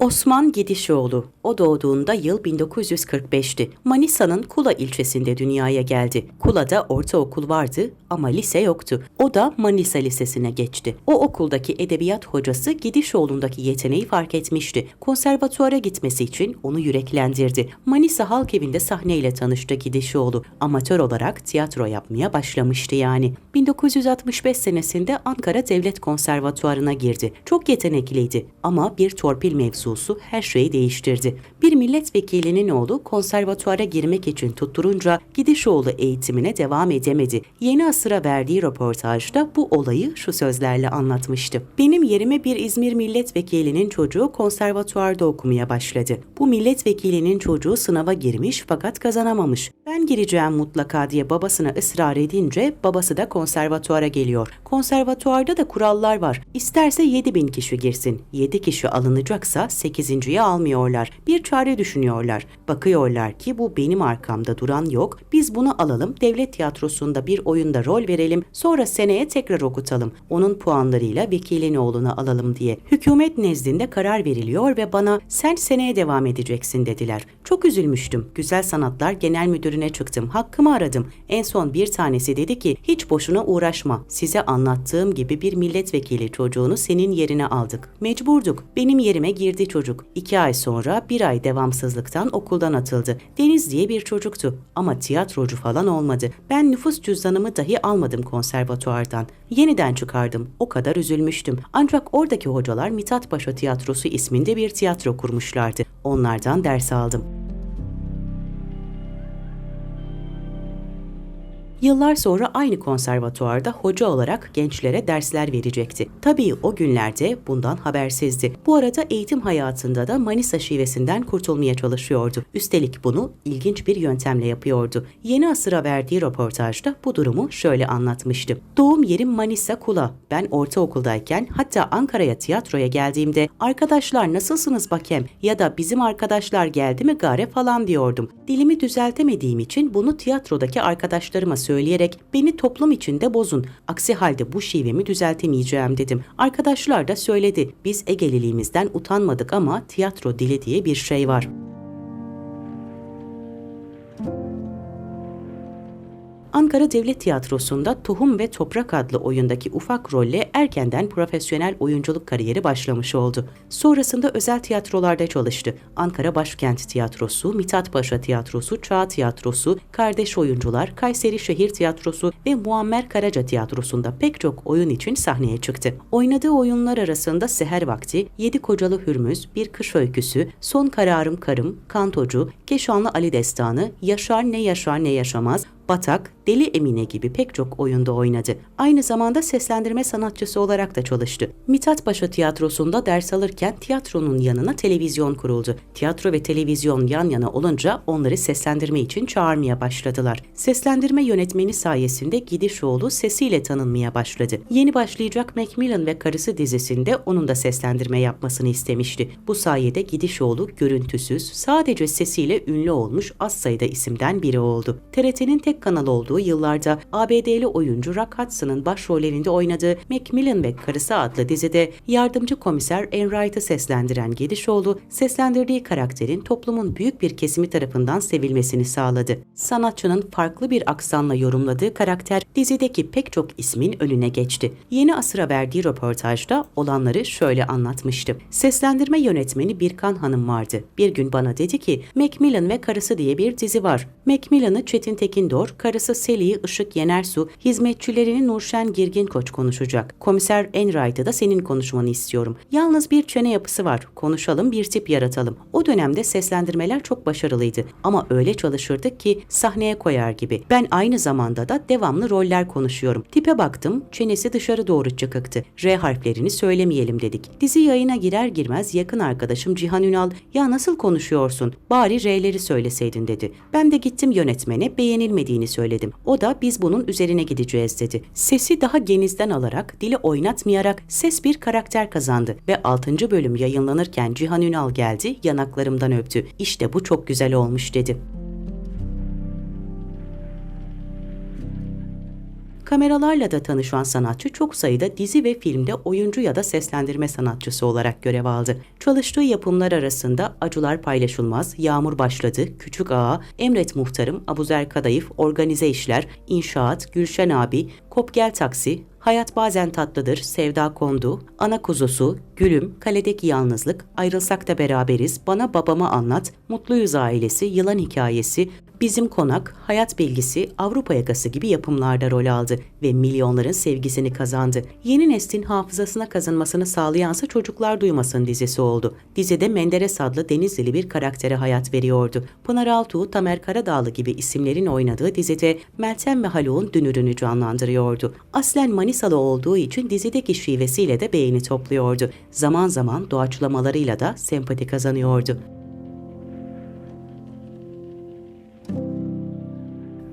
Osman Gidişoğlu. O doğduğunda yıl 1945'ti. Manisa'nın Kula ilçesinde dünyaya geldi. Kula'da ortaokul vardı ama lise yoktu. O da Manisa Lisesi'ne geçti. O okuldaki edebiyat hocası Gidişoğlu'ndaki yeteneği fark etmişti. Konservatuara gitmesi için onu yüreklendirdi. Manisa Halk Evi'nde sahneyle tanıştı Gidişoğlu. Amatör olarak tiyatro yapmaya başlamıştı yani. 1965 senesinde Ankara Devlet Konservatuarına girdi. Çok yetenekliydi ama bir torpil mevzusu her şeyi değiştirdi. Bir milletvekilinin oğlu konservatuara girmek için tutturunca Gidişoğlu eğitimine devam edemedi. Yeni Asır'a verdiği röportajda bu olayı şu sözlerle anlatmıştı. Benim yerime bir İzmir milletvekilinin çocuğu konservatuarda okumaya başladı. Bu milletvekilinin çocuğu sınava girmiş fakat kazanamamış. Ben gireceğim mutlaka diye babasına ısrar edince babası da konservatuara geliyor. Konservatuarda da kurallar var. İsterse 7000 kişi girsin. 7 kişi alınacaksa 8.yi almıyorlar. Bir çare düşünüyorlar. Bakıyorlar ki bu benim arkamda duran yok. Biz bunu alalım. Devlet tiyatrosunda bir oyunda rol verelim. Sonra seneye tekrar okutalım. Onun puanlarıyla vekilin oğlunu alalım diye. Hükümet nezdinde karar veriliyor ve bana sen seneye devam edeceksin dediler. Çok üzülmüştüm. Güzel Sanatlar Genel Müdürüne çıktım. Hakkımı aradım. En son bir tanesi dedi ki hiç boşuna uğraşma. Size anlattığım gibi bir milletvekili çocuğunu senin yerine aldık. Mecburduk. Benim yerime girdi çocuk. İki ay sonra bir ay devamsızlıktan okuldan atıldı. Deniz diye bir çocuktu ama tiyatrocu falan olmadı. Ben nüfus cüzdanımı dahi almadım konservatuardan. Yeniden çıkardım. O kadar üzülmüştüm. Ancak oradaki hocalar Mithat Paşa Tiyatrosu isminde bir tiyatro kurmuşlardı. Onlardan ders aldım. Yıllar sonra aynı konservatuarda hoca olarak gençlere dersler verecekti. Tabii o günlerde bundan habersizdi. Bu arada eğitim hayatında da Manisa şivesinden kurtulmaya çalışıyordu. Üstelik bunu ilginç bir yöntemle yapıyordu. Yeni Asır'a verdiği röportajda bu durumu şöyle anlatmıştı. Doğum yerim Manisa Kula. Ben ortaokuldayken hatta Ankara'ya tiyatroya geldiğimde arkadaşlar nasılsınız bakem ya da bizim arkadaşlar geldi mi gare falan diyordum. Dilimi düzeltemediğim için bunu tiyatrodaki arkadaşlarıma söyleyerek beni toplum içinde bozun. Aksi halde bu şivemi düzeltemeyeceğim dedim. Arkadaşlar da söyledi. Biz Egeliliğimizden utanmadık ama tiyatro dili diye bir şey var. Ankara Devlet Tiyatrosu'nda Tohum ve Toprak adlı oyundaki ufak rolle erkenden profesyonel oyunculuk kariyeri başlamış oldu. Sonrasında özel tiyatrolarda çalıştı. Ankara Başkent Tiyatrosu, Mithat Paşa Tiyatrosu, Çağ Tiyatrosu, Kardeş Oyuncular, Kayseri Şehir Tiyatrosu ve Muammer Karaca Tiyatrosu'nda pek çok oyun için sahneye çıktı. Oynadığı oyunlar arasında Seher Vakti, Yedi Kocalı Hürmüz, Bir Kış Öyküsü, Son Kararım Karım, Kantocu, Keşanlı Ali Destanı, Yaşar Ne Yaşar Ne Yaşamaz, Batak, Deli Emine gibi pek çok oyunda oynadı. Aynı zamanda seslendirme sanatçısı olarak da çalıştı. Mithat Paşa Tiyatrosu'nda ders alırken tiyatronun yanına televizyon kuruldu. Tiyatro ve televizyon yan yana olunca onları seslendirme için çağırmaya başladılar. Seslendirme yönetmeni sayesinde Gidişoğlu sesiyle tanınmaya başladı. Yeni başlayacak Macmillan ve Karısı dizisinde onun da seslendirme yapmasını istemişti. Bu sayede Gidişoğlu görüntüsüz, sadece sesiyle ünlü olmuş az sayıda isimden biri oldu. TRT'nin tek kanal olduğu yıllarda ABD'li oyuncu Rock Hudson'ın başrollerinde oynadığı Macmillan ve Karısı adlı dizide yardımcı komiser Enright'ı seslendiren Gedişoğlu, seslendirdiği karakterin toplumun büyük bir kesimi tarafından sevilmesini sağladı. Sanatçının farklı bir aksanla yorumladığı karakter dizideki pek çok ismin önüne geçti. Yeni Asır'a verdiği röportajda olanları şöyle anlatmıştı. Seslendirme yönetmeni Birkan Hanım vardı. Bir gün bana dedi ki Macmillan ve Karısı diye bir dizi var. Macmillan'ı Çetin Tekindor, karısı Seli'yi Işık Yenersu, hizmetçilerini Nurşen Girgin Koç konuşacak. Komiser Enright'ı da senin konuşmanı istiyorum. Yalnız bir çene yapısı var. Konuşalım bir tip yaratalım. O dönemde seslendirmeler çok başarılıydı. Ama öyle çalışırdık ki sahneye koyar gibi. Ben aynı zamanda da devamlı roller konuşuyorum. Tipe baktım, çenesi dışarı doğru çıkıktı. R harflerini söylemeyelim dedik. Dizi yayına girer girmez yakın arkadaşım Cihan Ünal, ya nasıl konuşuyorsun? Bari R'leri söyleseydin dedi. Ben de gittim yönetmene beğenilmediğini söyledim. O da biz bunun üzerine gideceğiz dedi. Sesi daha genizden alarak, dili oynatmayarak ses bir karakter kazandı ve 6. bölüm yayınlanırken Cihan Ünal geldi, yanaklarımdan öptü. İşte bu çok güzel olmuş dedi. Kameralarla da tanışan sanatçı çok sayıda dizi ve filmde oyuncu ya da seslendirme sanatçısı olarak görev aldı. Çalıştığı yapımlar arasında Acılar Paylaşılmaz, Yağmur Başladı, Küçük Ağa, Emret Muhtarım, Abuzer Kadayıf, Organize İşler, İnşaat, Gülşen Abi, Kop Gel Taksi, Hayat Bazen Tatlıdır, Sevda Kondu, Ana Kuzusu, Gülüm, Kaledeki Yalnızlık, Ayrılsak da Beraberiz, Bana Babamı Anlat, Mutluyuz Ailesi, Yılan Hikayesi, Bizim Konak, Hayat Bilgisi, Avrupa Yakası gibi yapımlarda rol aldı ve milyonların sevgisini kazandı. Yeni neslin hafızasına kazınmasını sağlayansa Çocuklar Duymasın dizisi oldu. Dizide Menderes adlı Denizlili bir karaktere hayat veriyordu. Pınar Altuğ, Tamer Karadağlı gibi isimlerin oynadığı dizide Meltem ve Haluk'un dünürünü canlandırıyordu. Aslen Manisalı olduğu için dizideki şivesiyle de beğeni topluyordu. Zaman zaman doğaçlamalarıyla da sempati kazanıyordu.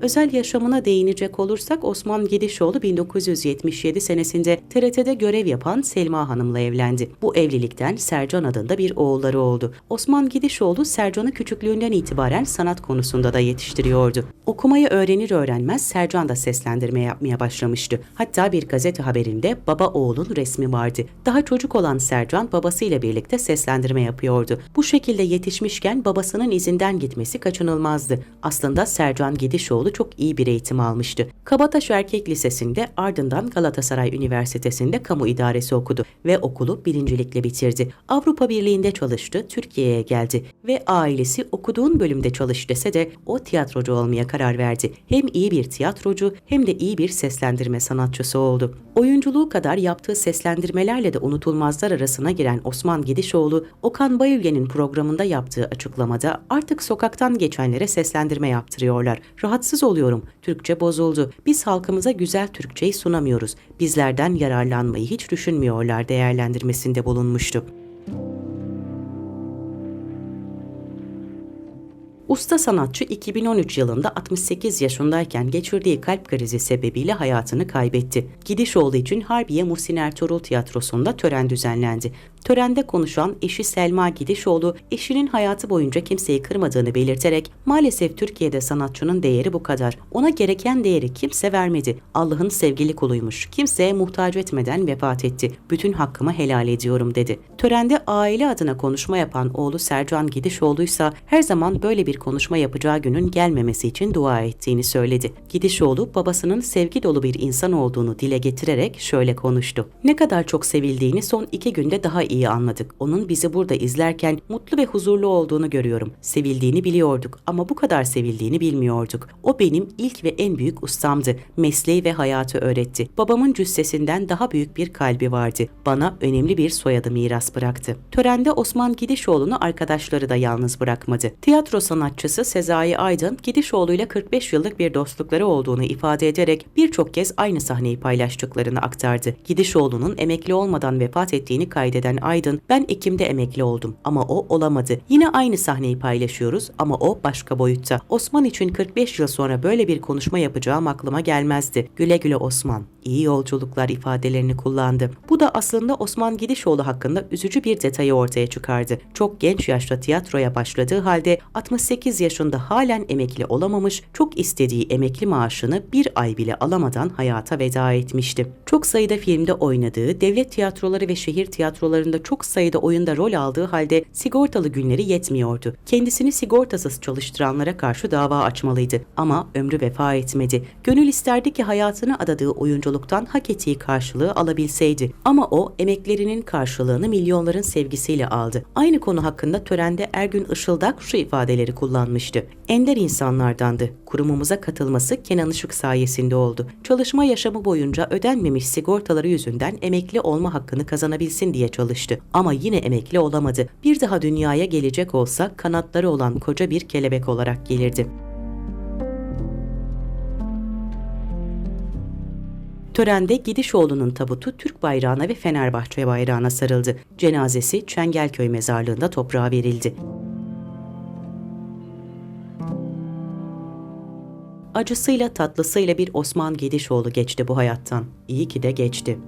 Özel yaşamına değinecek olursak Osman Gedişoğlu 1977 senesinde TRT'de görev yapan Selma Hanım'la evlendi. Bu evlilikten Sercan adında bir oğulları oldu. Osman Gedişoğlu Sercan'ı küçüklüğünden itibaren sanat konusunda da yetiştiriyordu. Okumayı öğrenir öğrenmez Sercan da seslendirme yapmaya başlamıştı. Hatta bir gazete haberinde baba oğlun resmi vardı. Daha çocuk olan Sercan babasıyla birlikte seslendirme yapıyordu. Bu şekilde yetişmişken babasının izinden gitmesi kaçınılmazdı. Aslında Sercan Gedişoğlu çok iyi bir eğitim almıştı. Kabataş Erkek Lisesi'nde ardından Galatasaray Üniversitesi'nde kamu idaresi okudu ve okulu birincilikle bitirdi. Avrupa Birliği'nde çalıştı, Türkiye'ye geldi ve ailesi okuduğun bölümde çalış dese de o tiyatrocu olmaya karar verdi. Hem iyi bir tiyatrocu hem de iyi bir seslendirme sanatçısı oldu. Oyunculuğu kadar yaptığı seslendirmelerle de unutulmazlar arasına giren Osman Gedişoğlu, Okan Bayülgen'in programında yaptığı açıklamada artık sokaktan geçenlere seslendirme yaptırıyorlar. Rahatsız oluyorum. Türkçe bozuldu. Biz halkımıza güzel Türkçeyi sunamıyoruz. Bizlerden yararlanmayı hiç düşünmüyorlar değerlendirmesinde bulunmuştu. Usta sanatçı 2013 yılında 68 yaşındayken geçirdiği kalp krizi sebebiyle hayatını kaybetti. Gidiş olduğu için Harbiye Muhsin Ertuğrul Tiyatrosu'nda tören düzenlendi. Törende konuşan eşi Selma Gidişoğlu, eşinin hayatı boyunca kimseyi kırmadığını belirterek maalesef Türkiye'de sanatçının değeri bu kadar. Ona gereken değeri kimse vermedi. Allah'ın sevgili kuluymuş. Kimseye muhtaç etmeden vefat etti. Bütün hakkımı helal ediyorum dedi. Törende aile adına konuşma yapan oğlu Sercan Gidişoğlu ise her zaman böyle bir konuşma yapacağı günün gelmemesi için dua ettiğini söyledi. Gidişoğlu babasının sevgi dolu bir insan olduğunu dile getirerek şöyle konuştu. Ne kadar çok sevildiğini son iki günde daha iyi anladık. Onun bizi burada izlerken mutlu ve huzurlu olduğunu görüyorum. Sevildiğini biliyorduk ama bu kadar sevildiğini bilmiyorduk. O benim ilk ve en büyük ustamdı. Mesleği ve hayatı öğretti. Babamın cüssesinden daha büyük bir kalbi vardı. Bana önemli bir soyadı miras bıraktı. Törende Osman Gidişoğlu'nu arkadaşları da yalnız bırakmadı. Tiyatro sanatçısı Sezai Aydın, Gidişoğlu'yla 45 yıllık bir dostlukları olduğunu ifade ederek birçok kez aynı sahneyi paylaştıklarını aktardı. Gidişoğlu'nun emekli olmadan vefat ettiğini kaydeden Aydın, ben Ekim'de emekli oldum ama o olamadı. Yine aynı sahneyi paylaşıyoruz ama o başka boyutta. Osman için 45 yıl sonra böyle bir konuşma yapacağım aklıma gelmezdi. Güle güle Osman. İyi yolculuklar ifadelerini kullandı. Bu da aslında Osman Gidişoğlu hakkında üzücü bir detayı ortaya çıkardı. Çok genç yaşta tiyatroya başladığı halde 68 yaşında halen emekli olamamış, çok istediği emekli maaşını bir ay bile alamadan hayata veda etmişti. Çok sayıda filmde oynadığı, devlet tiyatroları ve şehir tiyatrolarında çok sayıda oyunda rol aldığı halde sigortalı günleri yetmiyordu. Kendisini sigortasız çalıştıranlara karşı dava açmalıydı ama ömrü vefa etmedi. Gönül isterdi ki hayatını adadığı oyunculuktan hak ettiği karşılığı alabilseydi. Ama o emeklerinin karşılığını milyonların sevgisiyle aldı. Aynı konu hakkında törende Ergün Işıldak şu ifadeleri kullanmıştı. Ender insanlardandı. Kurumumuza katılması Kenan Işık sayesinde oldu. Çalışma yaşamı boyunca ödenmemiş sigortaları yüzünden emekli olma hakkını kazanabilsin diye çalıştı. Ama yine emekli olamadı. Bir daha dünyaya gelecek olsa kanatları olan koca bir kelebek olarak gelirdi. Törende Gidişoğlu'nun tabutu Türk bayrağına ve Fenerbahçe bayrağına sarıldı. Cenazesi Çengelköy mezarlığında toprağa verildi. Acısıyla tatlısıyla bir Osman Gedişoğlu geçti bu hayattan. İyi ki de geçti.